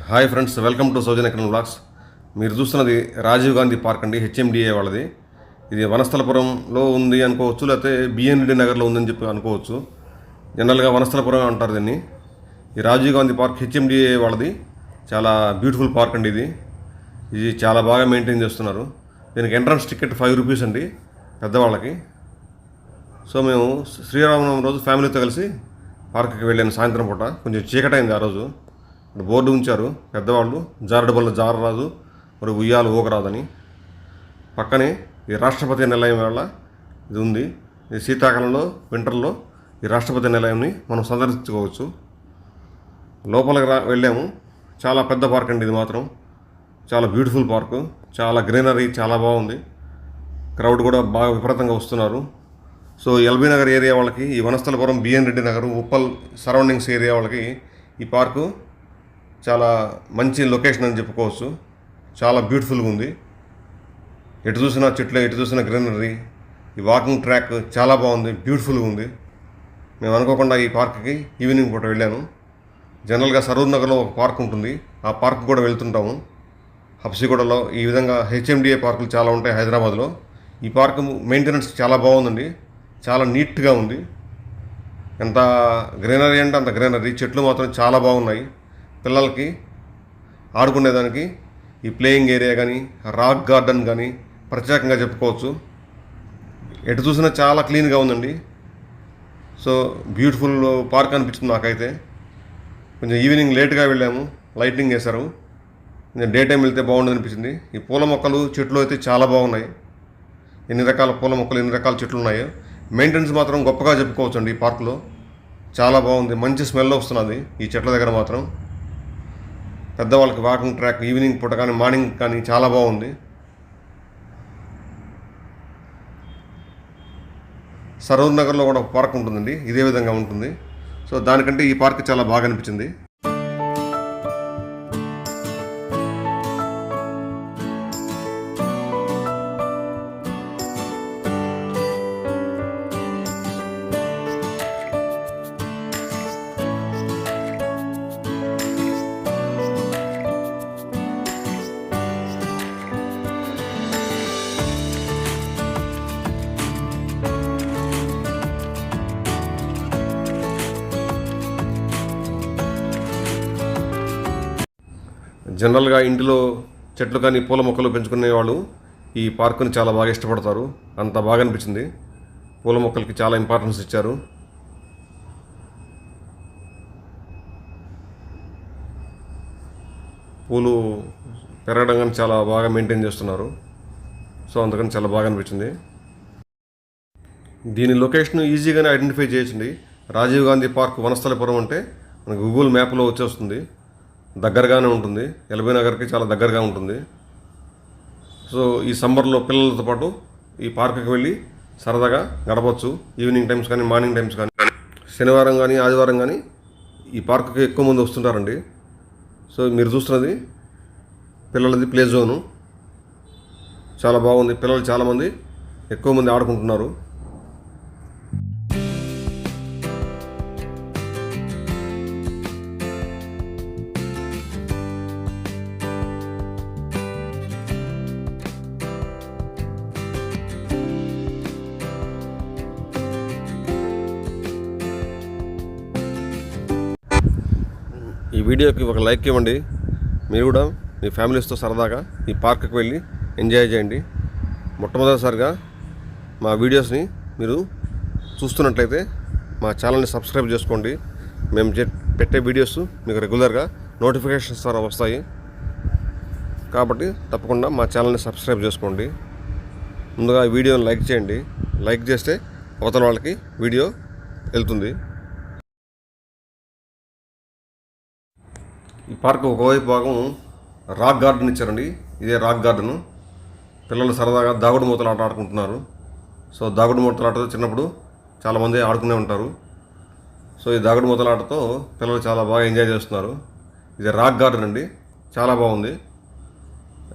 Hi friends welcome to Soujan ఎకరన్ blogs మీరు చూస్తున్నది Rajiv Gandhi park అండి హెచ్ఎండిఏ వాళ్ళది. ఇది వనస్థలపురంలో ఉంది అనుకోవచ్చు లేకపోతే బిఎన్రెడ్డి నగర్లో ఉందని చెప్పి అనుకోవచ్చు. జనరల్గా వనస్థలపురం అంటారు దీన్ని. ఈ రాజీవ్ గాంధీ పార్క్ హెచ్ఎండిఏ వాళ్ళది. చాలా బ్యూటిఫుల్ పార్క్ అండి ఇది. ఇది చాలా బాగా మెయింటైన్ చేస్తున్నారు. దీనికి ఎంట్రన్స్ టికెట్ ఫైవ్ రూపీస్ అండి పెద్దవాళ్ళకి. సో మేము శ్రీరామనవమి రోజు ఫ్యామిలీతో కలిసి పార్క్కి వెళ్ళాను సాయంత్రం పూట. కొంచెం చీకటైంది ఆ రోజు. బోర్డు ఉంచారు పెద్దవాళ్ళు. జారడు బల్ల జారరాదు మరి ఉయ్యాలు ఊగరాదని. పక్కనే ఈ రాష్ట్రపతి నిలయం వల్ల ఇది ఉంది. ఇది శీతాకాలంలో వింటర్లో ఈ రాష్ట్రపతి నిలయంని మనం సందర్శించుకోవచ్చు. లోపలికి రా వెళ్ళాము. చాలా పెద్ద పార్క్ అండి ఇది మాత్రం. చాలా బ్యూటిఫుల్ పార్కు. చాలా గ్రీనరీ చాలా బాగుంది. క్రౌడ్ కూడా బాగా విపరీతంగా వస్తున్నారు. సో ఎల్బీ నగర్ ఏరియా వాళ్ళకి ఈ Vanasthalipuram BN Reddy Nagar Uppal surroundings area వాళ్ళకి ఈ పార్కు చాలా మంచి లొకేషన్ అని చెప్పుకోవచ్చు. చాలా బ్యూటిఫుల్గా ఉంది. ఎటు చూసినా చెట్లు ఎటు చూసినా గ్రీనరీ. ఈ వాకింగ్ ట్రాక్ చాలా బాగుంది బ్యూటిఫుల్గా ఉంది. మేము అనుకోకుండా ఈ పార్క్కి ఈవినింగ్ పూట వెళ్ళాను. జనరల్గా సరూర్ నగర్లో ఒక పార్క్ ఉంటుంది. ఆ పార్క్ కూడా వెళ్తుంటాము. హబ్సిగూడలో ఈ విధంగా హెచ్ఎండిఏ పార్కులు చాలా ఉంటాయి హైదరాబాద్లో. ఈ పార్క్ మెయింటెనెన్స్ చాలా బాగుందండి. చాలా నీట్గా ఉంది. ఎంత గ్రీనరీ అంటే అంత గ్రీనరీ. చెట్లు మాత్రం చాలా బాగున్నాయి. పిల్లలకి ఆడుకునేదానికి ఈ ప్లేయింగ్ ఏరియా కానీ రాక్ గార్డెన్ కానీ ప్రత్యేకంగా చెప్పుకోవచ్చు. ఎటు చూసినా చాలా క్లీన్గా ఉందండి. సో బ్యూటిఫుల్ పార్క్ అనిపించింది నాకైతే. కొంచెం ఈవినింగ్ లేట్గా వెళ్ళాము లైటింగ్ వేశారు. కొంచెం డే టైం వెళ్తే బాగుండదు అనిపించింది. ఈ పూల మొక్కలు చెట్లు అయితే చాలా బాగున్నాయి. ఎన్ని రకాల పూల మొక్కలు ఎన్ని రకాల చెట్లు ఉన్నాయో. మెయింటెనెన్స్ మాత్రం గొప్పగా చెప్పుకోవచ్చు అండి ఈ పార్కులో. చాలా బాగుంది. మంచి స్మెల్ వస్తున్నది ఈ చెట్ల దగ్గర మాత్రం. పెద్దవాళ్ళకి వాకింగ్ ట్రాక్ ఈవినింగ్ పూట కానీ మార్నింగ్ కానీ చాలా బాగుంది. సరూర్ నగర్లో కూడా ఒక పార్క్ ఉంటుందండి. ఇదే విధంగా ఉంటుంది. సో దానికంటే ఈ పార్క్ చాలా బాగా అనిపించింది. జనరల్గా ఇంటిలో చెట్లు కానీ పూల మొక్కలు పెంచుకునే వాళ్ళు ఈ పార్కుని చాలా బాగా ఇష్టపడతారు. అంత బాగా అనిపించింది. పూల మొక్కలకి చాలా ఇంపార్టెన్స్ ఇచ్చారు. పూలు పెరగడం కానీ చాలా బాగా మెయింటైన్ చేస్తున్నారు. సో అందుకని చాలా బాగా అనిపించింది. దీని లొకేషన్ ఈజీగానే ఐడెంటిఫై చేసింది రాజీవ్ గాంధీ పార్క్ వనస్థలపురం అంటే మనకు గూగుల్ మ్యాప్లో వచ్చేస్తుంది. దగ్గరగానే ఉంటుంది. ఎల్బీ నగర్కి చాలా దగ్గరగా ఉంటుంది. సో ఈ సమ్మర్లో పిల్లలతో పాటు ఈ పార్క్కి వెళ్ళి సరదాగా గడపచ్చు. ఈవినింగ్ టైమ్స్ కానీ మార్నింగ్ టైమ్స్ కానీ. శనివారం కానీ ఆదివారం కానీ ఈ పార్క్కి ఎక్కువ మంది వస్తుంటారండి. సో మీరు చూస్తున్నది పిల్లలది ప్లే జోను. చాలా బాగుంది. పిల్లలు చాలామంది ఎక్కువ మంది ఆడుకుంటున్నారు. ఈ వీడియోకి ఒక లైక్ ఇవ్వండి. మీరు కూడా మీ ఫ్యామిలీస్తో సరదాగా ఈ పార్క్కి వెళ్ళి ఎంజాయ్ చేయండి. మొట్టమొదటిసారిగా మా వీడియోస్ని మీరు చూస్తున్నట్లయితే మా ఛానల్ని సబ్స్క్రైబ్ చేసుకోండి. మేము పెట్టే వీడియోస్ మీకు రెగ్యులర్గా నోటిఫికేషన్స్ ద్వారా వస్తాయి. కాబట్టి తప్పకుండా మా ఛానల్ని సబ్స్క్రైబ్ చేసుకోండి. ముందుగా ఈ వీడియోని లైక్ చేయండి. లైక్ చేస్తే అవతల వాళ్ళకి వీడియో వెళ్తుంది. ఈ పార్క్ ఒకవైపు భాగం రాక్ గార్డెన్ ఇచ్చారండి. ఇదే రాక్ గార్డెన్. పిల్లలు సరదాగా దాగుడు మూతలు ఆట ఆడుకుంటున్నారు. సో దాగుడు మూతలు ఆటతో చిన్నప్పుడు చాలామంది ఆడుకునే ఉంటారు. సో ఈ దాగుడు మూతల ఆటతో పిల్లలు చాలా బాగా ఎంజాయ్ చేస్తున్నారు. ఇది రాక్ గార్డెన్ అండి. చాలా బాగుంది.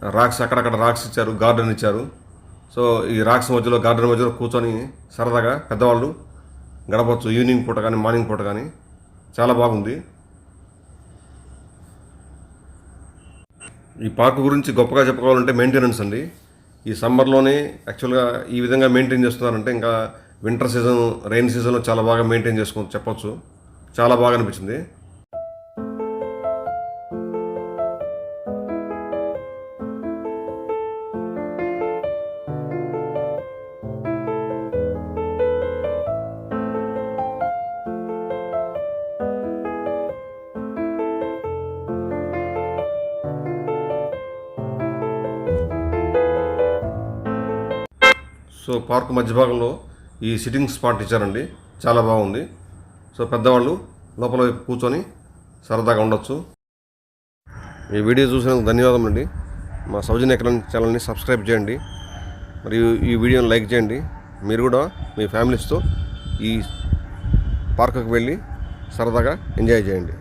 రాక్స్ అక్కడక్కడ రాక్స్ ఇచ్చారు గార్డెన్ ఇచ్చారు. సో ఈ రాక్స్ మధ్యలో గార్డెన్ మధ్యలో కూర్చొని సరదాగా పెద్దవాళ్ళు గడపచ్చు ఈవినింగ్ పూట కానీ మార్నింగ్ పూట కానీ. చాలా బాగుంది. ఈ పార్క్ గురించి గొప్పగా చెప్పుకోవాలంటే మెయింటెనెన్స్ అండి. ఈ సమ్మర్లోనే యాక్చువల్గా ఈ విధంగా మెయింటైన్ చేస్తున్నారంటే ఇంకా వింటర్ సీజన్ రైన్ సీజన్లో చాలా బాగా మెయింటైన్ చేసుకొని చెప్పొచ్చు. చాలా బాగా అనిపించింది. సో పార్క్ మధ్య భాగంలో ఈ సిట్టింగ్ స్పాట్ ఇచ్చారండి. చాలా బాగుంది. సో పెద్దవాళ్ళు లోపల వైపు కూర్చొని సరదాగా ఉండొచ్చు. ఈ వీడియో చూసినందుకు ధన్యవాదములు అండి మా సౌజన్య ఎకరాన్ ఛానల్ని సబ్స్క్రైబ్ చేయండి. మరియు ఈ వీడియోని లైక్ చేయండి. మీరు కూడా మీ ఫ్యామిలీస్తో ఈ పార్కుకు వెళ్ళి సరదాగా ఎంజాయ్ చేయండి.